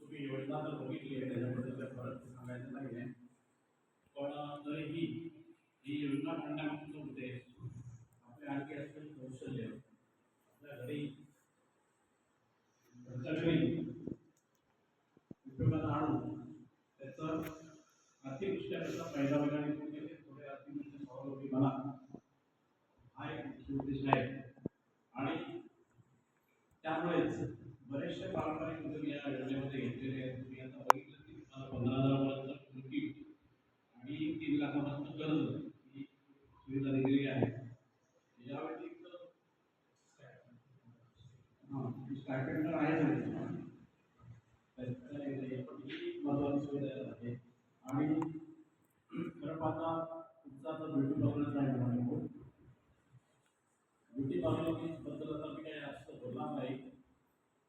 तुम्ही योजना तर बघितली आहे योजना काढण्यामागचा उद्देश आपले आणखी कौशल्य आपल्या घरी घरच्या फ़ायदा वगैरे थोडे आर्थिकदृष्ट्या स्वावलंबी बना। त्यामुळेच बरेचसे पारंपरिक उद्योग या योजनेमध्ये घेतलेले आहेत. तुम्ही आता बघितलं की तुम्हाला पंधरा हजारापर्यंत मुलगी आणि तीन लाखापर्यंत कर्ज ही सुविधा दिलेली आहे. या व्यतिरिक्त हां स्टायपेंड तर आहेच आहे. त्याच्या पण ही महत्त्वाची सुविधा आहे. आणि खरं पाहता तुमचा आता ब्युटी पार्लरचा आहे ब्युटी पार्लरबद्दल आता मी काय बोलणार नाही.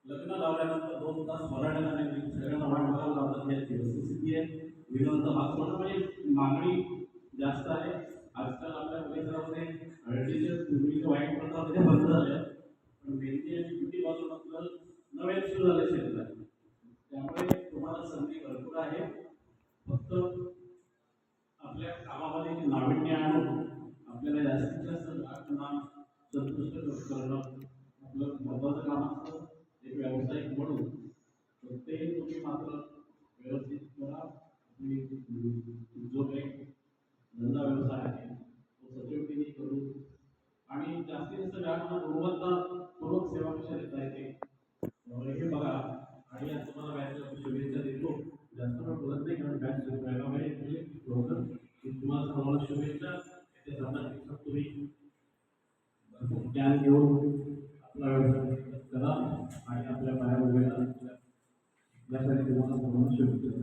लग्न लावल्यानंतर दोन तास मराठी आणि सगळ्यांना वाट बघायला लावतात याची वस्तुस्थिती आहे. विनोदचा भाग थोडा म्हणजे मागणी जास्त आहे. आजकाल आपल्या परिसरामध्ये हळदीच्या पूर्वीच्या वाईट प्रथा मध्ये बंद झाल्या पण मेहंदी आणि ब्युटी पार्लर नवे सुरू झाले क्षेत्र त्यामुळे तुम्हाला संधी भरपूर आहे. फक्त आपल्या कामामध्ये नाविन्य आणून आपल्याला जास्तीत जास्त ग्राहकांना संतुष्ट करणं महत्त्वाचं असतं एक व्यावसायिक म्हणून तर ते तुम्ही मात्र व्यवस्थित करा. जो काही धंदा व्यवसाय आहे तो सचोटीने करू. आणि जास्तीत जास्त ग्राहकांना गुणवत्तापूर्वक सेवा कशा देता येते? हे बघा. आणि आज तुम्हाला बॅचला शुभेच्छा देतो. जास्त पण बोलत नाही कारण बँक सुरू व्हायला पाहिजे म्हणजे लवकर. तुम्हाला सर्वांना शुभेच्छा. येत्या सात तुम्ही ज्ञान घेऊन आपला व्यवसाय आणि आपल्या पायावर उभे तुम्हाला शुभेच्छा